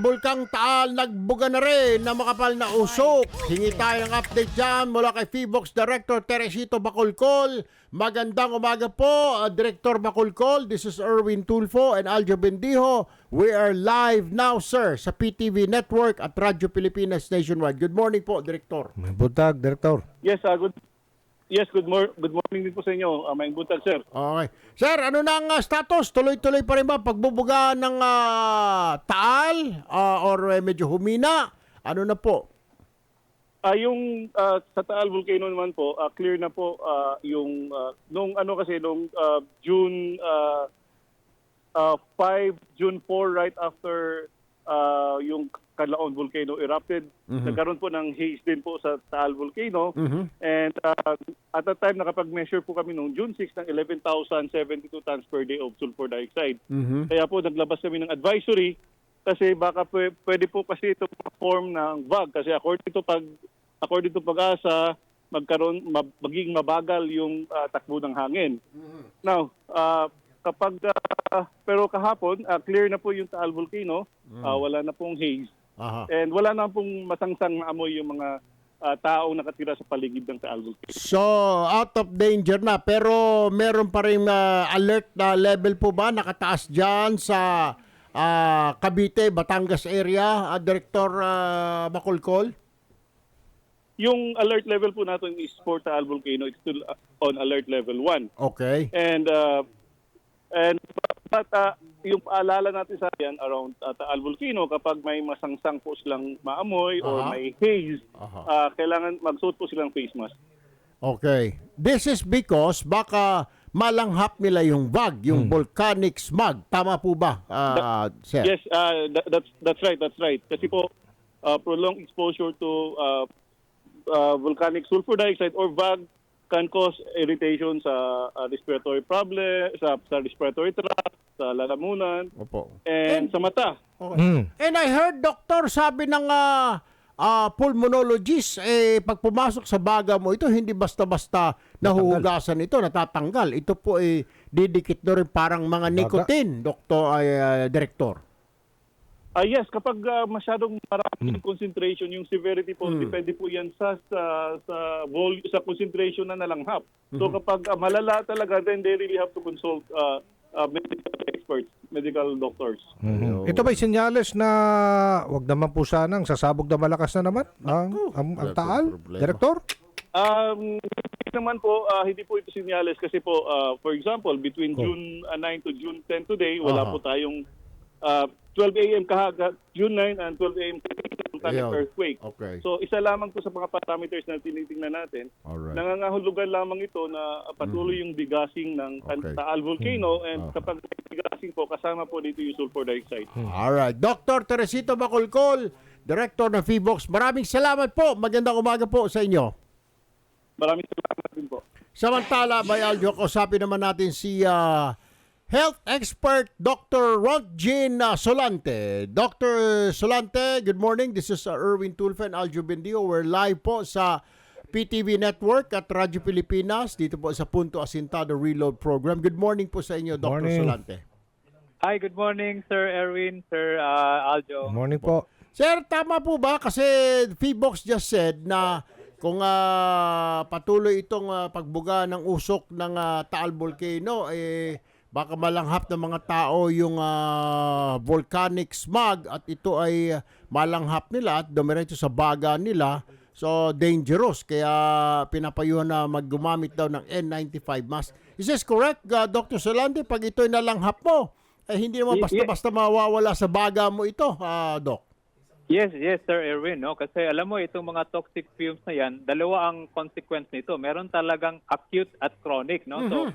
Bulkang Taal nagbuga na rin na makapal na usok. Hingi tayo ng update dyan mula kay Feebox Director Teresito Bacolcol. Magandang umaga po, uh, Director Bacolcol. This is Erwin Tulfo and Aljo Bendijo. We are live now, sir, sa PTV Network at Radyo Pilipinas Nationwide. Good morning po, Director. May buntag, Direktor. Yes, uh, good Yes, good mor- good morning din po sa inyo. Uh, may buntag, sir. Okay. Sir, ano na ang uh, status? Tuloy-tuloy pa rin ba pagbubuga ng uh, Taal uh, or eh, medyo humina? Ano na po? Ah, yung ah, sa Taal Volcano naman po, ah, clear na po ah, yung ah, nung ano kasi nung ah, June ah, ah, 5, June 4 right after ah, yung Canlaon Volcano erupted, nagkaroon po ng haze din po sa Taal Volcano. And ah, at that time nakapag-measure po kami nung June 6 ng 11,072 tons per day of sulfur dioxide. Kaya po naglabas kami ng advisory kasi baka pwe- pwede po kasi ito form ng VAG kasi according to pag according to pag-asa magkaroon magiging mabagal yung ah, takbo ng hangin. Now, ah, kapag ah, pero kahapon ah, clear na po yung Taal Volcano, ah, wala na pong haze Aha. and wala na pong masangsang na amoy yung mga ah, taong nakatira sa paligid ng Taal Volcano. So, out of danger na. Pero meron pa rin uh, alert na level po ba nakataas dyan sa ah, Cavite, Batangas area, ah, Director uh, Bacolcol? Yung alert level po natin is for Taal Volcano, it's still on alert level 1. Okay. And uh, and but uh, yung paalala natin sa yan around uh, Taal Volcano kapag may masangsang po silang maamoy or Aha. may haze, Aha. uh, kailangan magsuot po silang face mask. Okay. This is because baka malanghap nila yung VAG, yung volcanic smog. Tama po ba, ah, sir? Yes, uh, that, that's that's right, that's right. Kasi po uh, prolonged exposure to uh, uh, volcanic sulfur dioxide or VAG can cause irritation sa uh, respiratory problem, sa, sa respiratory tract, sa lalamunan, Opo. and sa mata. Okay. Mm. And I heard, doctor, sabi ng ah, ah, pulmonologist, eh, pag pumasok sa baga mo, ito hindi basta-basta nahuhugasan ito, natatanggal. Ito po eh, didikit na rin parang mga nicotine, doktor, ay, ah, director. Ah yes, kapag ah, masyadong marami yung concentration, yung severity po, depende po yan sa sa sa volume, sa concentration na nalanghap. So kapag ah, malala talaga, then they really have to consult ah, ah, medical experts, medical doctors. Mhm. Ito ba'y senyales na wag naman po sanang sasabog na malakas na naman ang, ang, ang taal, problema. Direktor? Um, hindi naman po, ah, hindi po ito sinyales kasi po, ah, for example, between Oh. June ah, 9 to June 10 today, wala Aha. po tayong ah, 12 a.m. kahaga, June 9 and 12 a.m. kahaga, Ayun. earthquake. Okay. So isa lamang po sa mga parameters na tinitingnan natin. Alright. Nangangahulugan lamang ito na uh, patuloy yung bigasing ng Mm-hmm. Okay. Taal Volcano and Ah. kapag may bigasing po, kasama po dito yung sulfur dioxide. Alright. Dr. Teresito Bacolcol, Director ng Feebox. Maraming salamat po. Magandang umaga po sa inyo. Maraming salamat din po. Samantala, may Aljo, kausapin naman natin si ah, health expert Dr. Rodjin ah, Solante. Dr. Solante, good morning. This is Erwin Tulfo and Aljo Bendio. We're live po sa PTV Network at Radyo Pilipinas dito po sa Punto Asintado Reload Program. Good morning po sa inyo, Dr. Morning. Solante. Hi, good morning, Sir Erwin, Sir uh, Aljo. Good morning po. Sir, tama po ba? Kasi Feebox just said na kung ah, patuloy itong ah, pagbuga ng usok ng ah, Taal Volcano, eh, baka malanghap ng mga tao yung ah, volcanic smog at ito ay malanghap nila at dumiretso sa baga nila. So, dangerous. Kaya pinapayuhan na maggumamit daw ng N95 mask. Is this correct, ah, Dr. Solante? Pag ito'y nalanghap mo, eh, hindi naman basta-basta mawawala sa baga mo ito, ah, Doc. Yes, yes, Sir Erwin. No? Kasi alam mo, itong mga toxic fumes na yan, dalawa ang consequence nito. Meron talagang acute at chronic. No? So,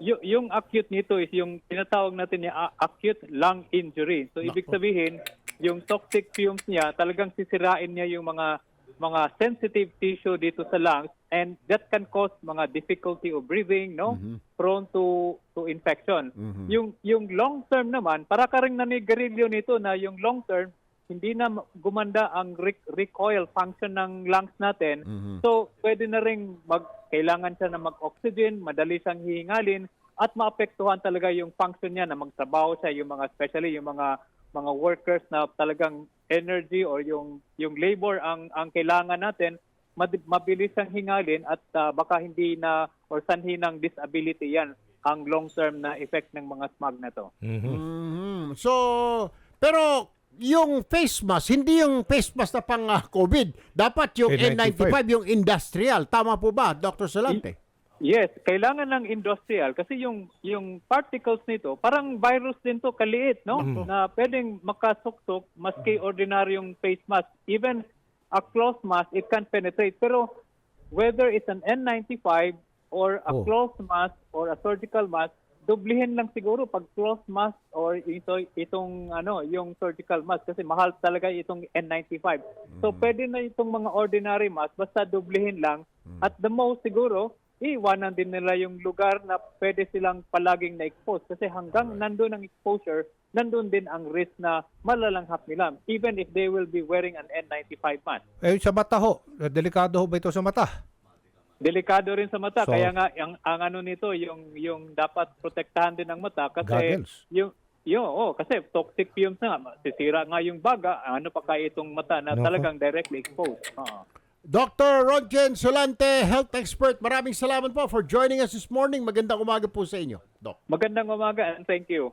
y- yung acute nito is yung tinatawag natin niya acute lung injury. So, ibig sabihin, yung toxic fumes niya, talagang sisirain niya yung mga mga sensitive tissue dito sa lungs and that can cause mga difficulty of breathing, no? Prone to to infection. Yung yung long term naman, para ka ring nanigarilyo nito na yung long term hindi na ma- gumanda ang rec- recoil function ng lungs natin. So, pwede na ring mag kailangan siya na mag-oxygen, madali siyang hihingalin at maapektuhan talaga yung function niya na magtrabaho siya, yung mga especially yung mga mga workers na talagang energy or yung yung labor ang ang kailangan natin mabilis ang hingalin at ah, baka hindi na or sanhi ng disability yan ang long-term na effect ng mga smog na to. Mhm. Mhm. So, pero yung face mask, hindi yung face mask na pang ah, COVID. Dapat yung N95. N95, yung industrial. Tama po ba, Dr. Salante? Yes, kailangan ng industrial kasi yung yung particles nito parang virus din to kaliit, no? Na pwedeng makasuksok maski ordinaryong face mask. Even a cloth mask it can penetrate. Pero whether it's an N95 or a Oh. cloth mask or a surgical mask, dublihin lang siguro pag cloth mask or ito itong ano, yung surgical mask kasi mahal talaga itong N95. So pwede na itong mga ordinary mask basta dublihin lang at the most siguro iiwanan din nila yung lugar na pwede silang palaging na-expose kasi hanggang nandun ang exposure, nandun din ang risk na malalanghap nila even if they will be wearing an N95 mask. Eh, sa mata ho. Delikado ho ba ito sa mata? Delikado rin sa mata So- kaya nga ang, ang ano nito yung yung dapat protektahan din ng mata kasi Goggles. yung yung oh, kasi toxic fumes na nga, sisira nga yung baga, ano pa kaya itong mata na Nako. talagang directly exposed. Oo. Dr. Ronjen Solante, health expert, maraming salamat po for joining us this morning. Magandang umaga po sa inyo, Doc. Magandang umaga and thank you.